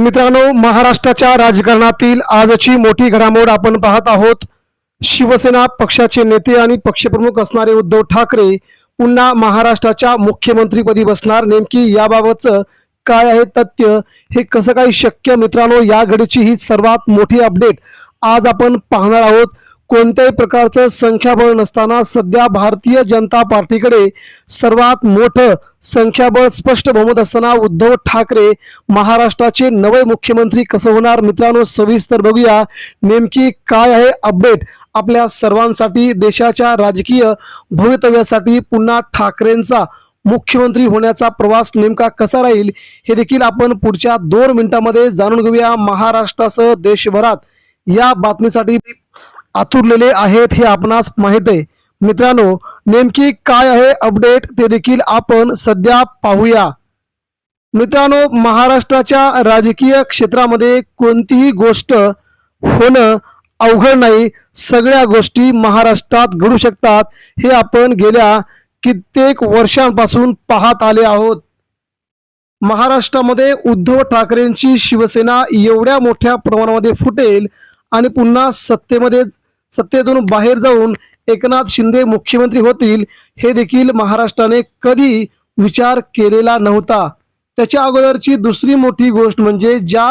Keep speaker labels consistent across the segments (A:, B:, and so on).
A: मित्रांनो महाराष्ट्राच्या राजकारणातील आजची मोठी घडामोड आपण पाहत आहोत. शिवसेना पक्षाचे नेते आणि पक्षप्रमुख असणारे उद्धव ठाकरे पुन्हा महाराष्ट्राच्या मुख्यमंत्रीपदी बसणार. नेमकी याबाबतचं काय आहे तथ्य हे कसं काही शक्य? मित्रांनो या घडीची ही सर्वात मोठी अपडेट आज आपण पाहणार आहोत. कोणत्याही प्रकारचं संख्याबळ नसताना सध्या भारतीय जनता पार्टीकडे सर्वात मोठं संख्याबळ स्पष्ट बहुमत असताना उद्धव ठाकरे महाराष्ट्राचे नवे मुख्यमंत्री कसं होणार? मित्रांनो सविस्तर बघूया. नेमकी काय आहे अपडेट? आपल्या सर्वांसाठी देशाच्या राजकीय भवितव्यासाठी पुन्हा ठाकरेंचा मुख्यमंत्री होण्याचा प्रवास नेमका कसा राहील? हे देखील आपण पुढच्या दोन मिनिटांमध्ये जाणून घेऊया. महाराष्ट्रासह देशभरात या बातमीसाठी आतुरलेले आहेत हे आपणास माहीत आहे. मित्रांनो नेमकी काय आहे अपडेट ते देखील आपण सध्या पाहूया. मित्रांनो महाराष्ट्राच्या राजकीय क्षेत्रामध्ये कोणतीही गोष्ट होणं अवघड नाही. सगळ्या गोष्टी महाराष्ट्रात घडू शकतात हे आपण गेल्या कित्येक वर्षांपासून पाहत आले आहोत. महाराष्ट्रामध्ये उद्धव ठाकरेंची शिवसेना एवढ्या मोठ्या प्रमाणामध्ये फुटेल आणि पुन्हा सत्तेमध्ये सत्तेतून बाहेर जाऊन एकनाथ शिंदे मुख्यमंत्री होतील हे देखील महाराष्ट्राने कधी विचार केलेला नव्हता. त्याच्या अगोदरची दुसरी मोठी गोष्ट म्हणजे ज्या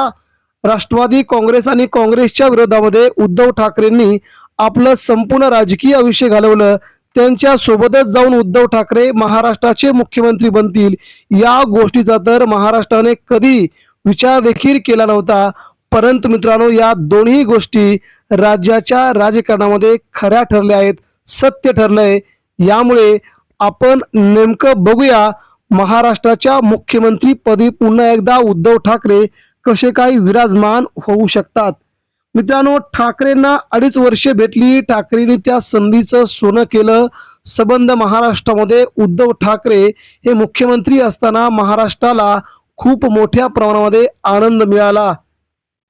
A: राष्ट्रवादी काँग्रेस आणि काँग्रेसच्या विरोधामध्ये उद्धव ठाकरेंनी आपलं संपूर्ण राजकीय आयुष्य घालवलं त्यांच्या सोबतच जाऊन उद्धव ठाकरे महाराष्ट्राचे मुख्यमंत्री बनतील या गोष्टीचा तर महाराष्ट्राने कधी विचार देखील केला नव्हता. परंतु मित्रांनो या दोन्ही गोष्टी राज्याच्या राजकारणामध्ये खऱ्या ठरल्या आहेत सत्य ठरलंय. यामुळे आपण नेमकं बघूया महाराष्ट्राच्या मुख्यमंत्री पदी पुन्हा एकदा उद्धव ठाकरे कसे काही विराजमान होऊ शकतात. मित्रांनो ठाकरेंना अडीच वर्षे भेटली ठाकरेंनी त्या संधीचं सोनं केलं. संबंध महाराष्ट्रामध्ये उद्धव ठाकरे हे मुख्यमंत्री असताना महाराष्ट्राला खूप मोठ्या प्रमाणामध्ये आनंद मिळाला.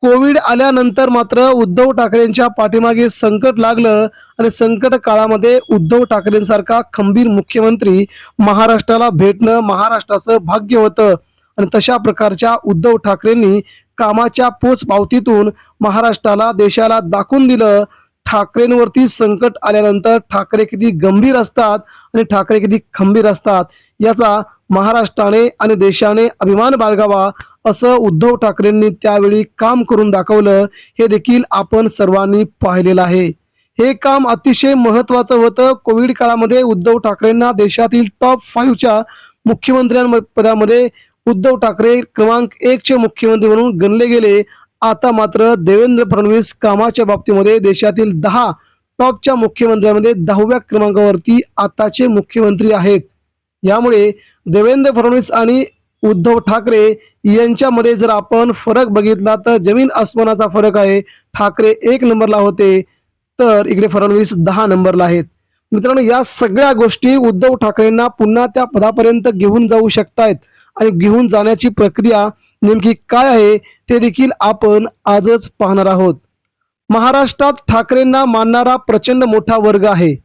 A: कोविड आल्यानंतर मात्र उद्धव ठाकरेंच्या पाठीमागे संकट लागलं आणि संकट काळामध्ये उद्धव ठाकरेंसारखा खंबीर मुख्यमंत्री महाराष्ट्राला भेटणं महाराष्ट्राचं भाग्य होतं. आणि तशा प्रकारच्या उद्धव ठाकरेंनी कामाच्या पोच पावतीतून महाराष्ट्राला देशाला दाखवून दिलं. ठाकरेंवरती संकट आल्यानंतर ठाकरे किती गंभीर असतात आणि ठाकरे किती खंबीर असतात. याचा महाराष्ट्राने आणि देशाने अभिमान बाळगावा. असं उद्धव ठाकरेंनी त्यावेळी काम करून दाखवलं हे देखील आपण सर्वांनी पाहिलेलं आहे. हे काम अतिशय महत्वाचं होतं. कोविड काळामध्ये उद्धव ठाकरेंना देशातील टॉप फाईव्हच्या मुख्यमंत्र्यांपदामध्ये उद्धव ठाकरे क्रमांक एकचे मुख्यमंत्री म्हणून गणले गेले. आता मात्र देवेंद्र फडणवीस कामाच्या बाबतीमध्ये देशातील दहा टॉपच्या मुख्यमंत्र्यांमध्ये दहाव्या क्रमांकावरती आताचे मुख्यमंत्री आहेत. यामुळे देवेंद्र फडणवीस आणि उद्धव ठाकरे यांच्यामध्ये जर आपण फरक बघितला तर जमीन आसमानाचा फरक आहे. ठाकरे एक नंबरला होते तर इकडे फडणवीस दहा नंबरला आहेत. मित्रांनो या सगळ्या गोष्टी उद्धव ठाकरेंना पुन्हा त्या पदापर्यंत घेऊन जाऊ शकतायत आणि घेऊन जाण्याची प्रक्रिया नेमकी काय आहे ते देखील आपण आजच पाहणार आहोत. महाराष्ट्रात ठाकरेंना मानणारा प्रचंड मोठा वर्ग आहे.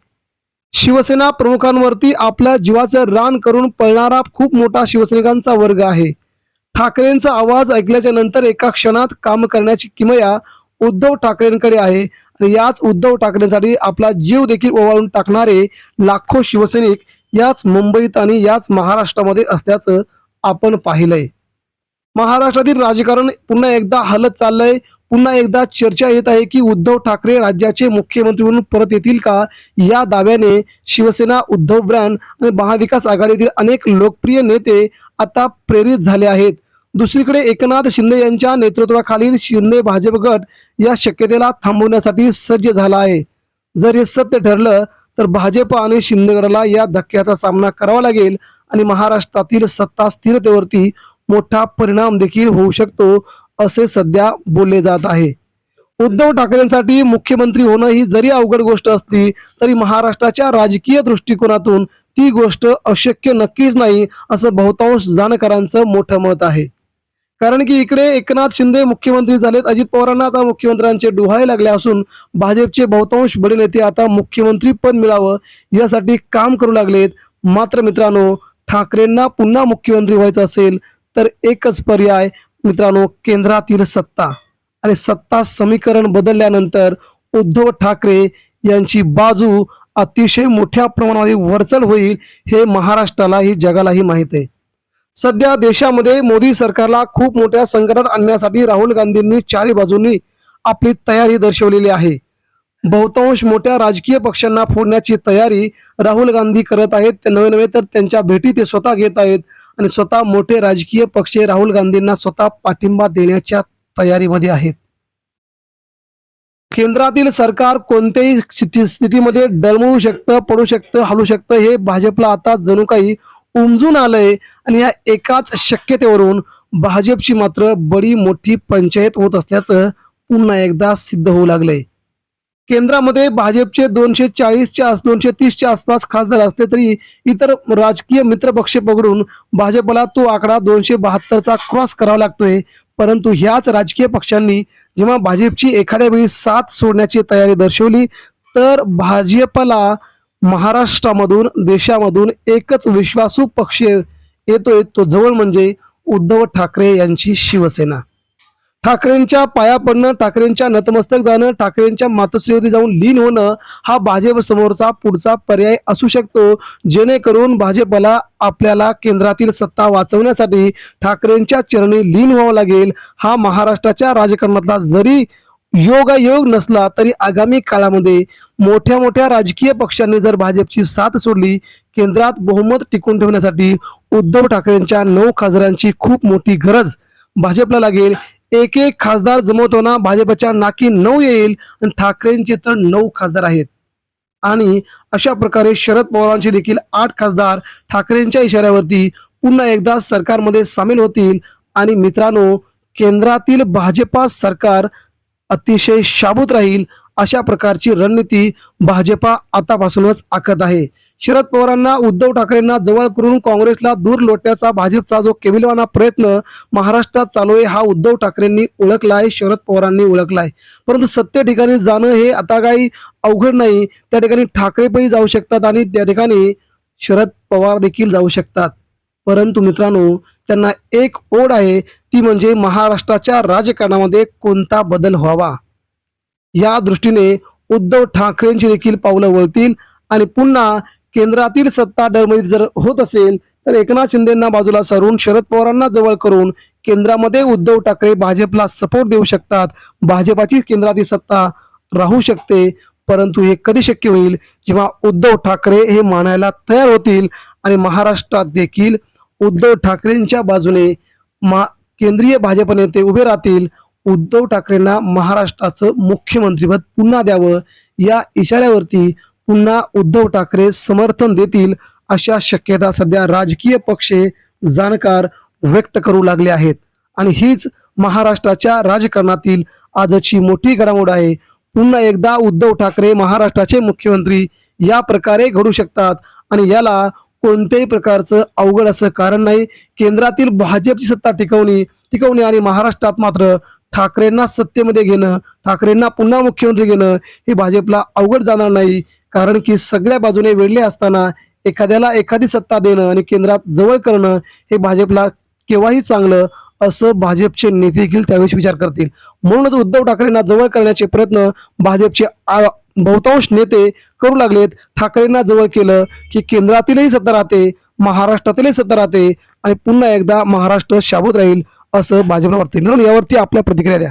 A: शिवसेना प्रमुखांवरती आपल्या जीवाचं रान करून पळणारा खूप मोठा शिवसैनिकांचा वर्ग आहे. ठाकरेंचा आवाज ऐकल्याच्या नंतर एका क्षणात काम करण्याची किमया उद्धव ठाकरेंकडे आहे. आणि याच उद्धव ठाकरेंसाठी आपला जीव देखील ओवाळून टाकणारे लाखो शिवसैनिक याच मुंबईत आणि याच महाराष्ट्रामध्ये असल्याचं आपण पाहिलंय. महाराष्ट्रातील राजकारण पुन्हा एकदा हलत चाललंय. पुन्हा एकदा चर्चा येत आहे की उद्धव ठाकरे राज्याचे मुख्यमंत्री म्हणून परत येतील का? या दाव्याने शिवसेना उद्धव ब्रँड आणि महाविकास आघाडीतील अनेक लोकप्रिय नेते आता प्रेरित झाले आहेत. दुसरीकडे एकनाथ शिंदे यांच्या नेतृत्वाखालील शिंदे भाजप गट या शक्यतेला थांबवण्यासाठी सज्ज झाला आहे. जर हे सत्य ठरलं तर भाजप आणि शिंदे गटाला या धक्क्याचा सामना करावा लागेल आणि महाराष्ट्रातील सत्ता स्थिरतेवरती मोठा परिणाम देखील होऊ शकतो असे सध्या बोलले जात आहे. उद्धव ठाकरेंसाठी मुख्यमंत्री होणं ही जरी अवघड गोष्ट असली तरी महाराष्ट्राच्या राजकीय दृष्टिकोनातून ती गोष्ट अशक्य नक्कीच नाही असं बहुतांश जाणकारांचं मोठं मत आहे. कारण की इकडे एकनाथ शिंदे मुख्यमंत्री झालेत अजित पवारांना आता मुख्यमंत्र्यांचे डोहाळे लागले असून भाजपचे बहुतांश बडे नेते आता मुख्यमंत्री पद मिळावं यासाठी काम करू लागलेत. मात्र मित्रांनो ठाकरेंना पुन्हा मुख्यमंत्री व्हायचं असेल तर एकच पर्याय मित्रांनो केंद्रातील सत्ता आणि सत्ता समीकरण बदलल्यानंतर उद्धव ठाकरे यांची बाजू अतिशय मोठ्या प्रमाणामध्ये वरचल होईल हे महाराष्ट्रालाही जगालाही माहीत आहे. सध्या देशामध्ये मोदी सरकारला खूप मोठ्या संकटात आणण्यासाठी राहुल गांधींनी चारी बाजूंनी आपली तयारी दर्शवलेली आहे. बहुतांश मोठ्या राजकीय पक्षांना फोडण्याची तयारी राहुल गांधी करत आहेत. नवे नवे तर त्यांच्या भेटी ते स्वतः घेत आहेत. आणि स्वतः मोठे राजकीय पक्ष राहुल गांधींना स्वतः पाठिंबा देण्याच्या तयारीमध्ये आहेत. केंद्रातील सरकार कोणत्याही स्थितीमध्ये डळमळू शकतं पडू शकतं हलू शकतं हे भाजपला आता जणू काही उमजून आलंय आणि या एकाच शक्यतेवरून भाजपची मात्र बडी मोठी पंचायत होत असल्याचं पुन्हा एकदा सिद्ध होऊ लागलंय. केंद्रामध्ये भाजपचे दोनशे चाळीसच्या दोनशे तीसच्या आसपास खासदार असले तरी इतर राजकीय मित्रपक्ष पकडून भाजपला तो आकडा दोनशे बहात्तरचा क्रॉस करावा लागतोय. परंतु ह्याच राजकीय पक्षांनी जेव्हा भाजपची एखाद्या वेळी साथ सोडण्याची तयारी दर्शवली तर भाजपला महाराष्ट्रामधून देशामधून एकच विश्वासू पक्ष येतोय तो जवळ म्हणजे उद्धव ठाकरे यांची शिवसेना. ठाकरेंच्या पाया पडणं ठाकरेंच्या नतमस्तक जाणं ठाकरेंच्या मातोश्रीवरती जाऊन लीन होणं हा भाजप समोरचा पुढचा पर्याय असू शकतो. जेणेकरून भाजपला आपल्याला केंद्रातील सत्ता वाचवण्यासाठी ठाकरेंच्या चरणी लीन व्हावं लागेल. हा महाराष्ट्राच्या राजकारणातला जरी योगायोग नसला तरी आगामी काळामध्ये मोठ्या मोठ्या राजकीय पक्षांनी जर भाजपची साथ सोडली केंद्रात बहुमत टिकून ठेवण्यासाठी उद्धव ठाकरेंच्या नऊ खासदारांची खूप मोठी गरज भाजपला लागेल. एक एक खासदार जमवताना भाजपच्या नाकी नऊ येईल आणि ठाकरेंचे तर नऊ खासदार आहेत. आणि अशा प्रकारे शरद पवारांचे देखील आठ खासदार ठाकरेंच्या इशाऱ्यावरती पुन्हा एकदा सरकारमध्ये सामील होतील. आणि मित्रांनो केंद्रातील भाजपा सरकार अतिशय शाबूत राहील अशा प्रकारची रणनीती भाजपा आतापासूनच आखत आहे. शरद पवारांना उद्धव ठाकरेंना जवळ करून काँग्रेसला दूर लोटण्याचा भाजपचा जो केविलवाना प्रयत्न महाराष्ट्रात चालू आहे हा उद्धव ठाकरेंनी ओळखलाय शरद पवारांनी ओळखलाय. परंतु सत्य ठिकाणी जाणं हे आता काही अवघड नाही. त्या ठिकाणी ठाकरे पण जाऊ शकतात आणि त्या ठिकाणी शरद पवार देखील जाऊ शकतात. परंतु मित्रांनो त्यांना एक ओढ आहे ती म्हणजे महाराष्ट्राच्या राजकारणामध्ये कोणता बदल व्हावा? या दृष्टीने उद्धव ठाकरेंची देखील पावलं वळतील आणि पुन्हा केंद्रातील सत्ता डळमळीत जर होत असेल तर एकनाथ शिंदेना बाजूला सारून शरद पवारांना जवळ करून केंद्रामध्ये उद्धव ठाकरे भाजपला सपोर्ट देऊ शकतात. भाजपाची केंद्रातील सत्ता राहू शकते परंतु हे कधी शक्य होईल? जेव्हा उद्धव ठाकरे हे मानायला तयार होतील आणि महाराष्ट्रात देखील उद्धव ठाकरेंच्या बाजूने मा केंद्रीय भाजप नेते उभे राहतील उद्धव ठाकरेंना महाराष्ट्राचं मुख्यमंत्रीपद पुन्हा द्यावं या इशाऱ्यावरती पुन्हा उद्धव ठाकरे समर्थन देतील अशा शक्यता सध्या राजकीय पक्षे जाणकार व्यक्त करू लागले आहेत. आणि हीच महाराष्ट्राच्या राजकारणातील आजची मोठी घडामोड आहे. पुन्हा एकदा उद्धव ठाकरे महाराष्ट्राचे मुख्यमंत्री या प्रकारे घडू शकतात आणि याला कोणत्याही प्रकारचं अवघड असं कारण नाही. केंद्रातील भाजपची सत्ता टिकवणी टिकवणे आणि महाराष्ट्रात मात्र ठाकरेंना सत्तेमध्ये घेणं ठाकरेंना पुन्हा मुख्यमंत्री घेणं हे भाजपला अवघड जाणार नाही. कारण की सगळ्या बाजूने वेढले असताना एखाद्याला एखादी सत्ता देणं आणि केंद्रात जवळ करणं हे भाजपला केव्हाही चांगलं असं भाजपचे नेते देखील त्यावेळेस विचार करतील. म्हणूनच उद्धव ठाकरेंना जवळ करण्याचे प्रयत्न भाजपचे आ- बहुतांश नेते करू लागलेत. ठाकरेंना जवळ केलं की केंद्रातीलही सत्ता राहते महाराष्ट्रातीलही सत्ता राहते आणि पुन्हा एकदा महाराष्ट्र शाबूत राहील असं भाजपला वाटते म्हणून यावरती आपल्या प्रतिक्रिया द्या.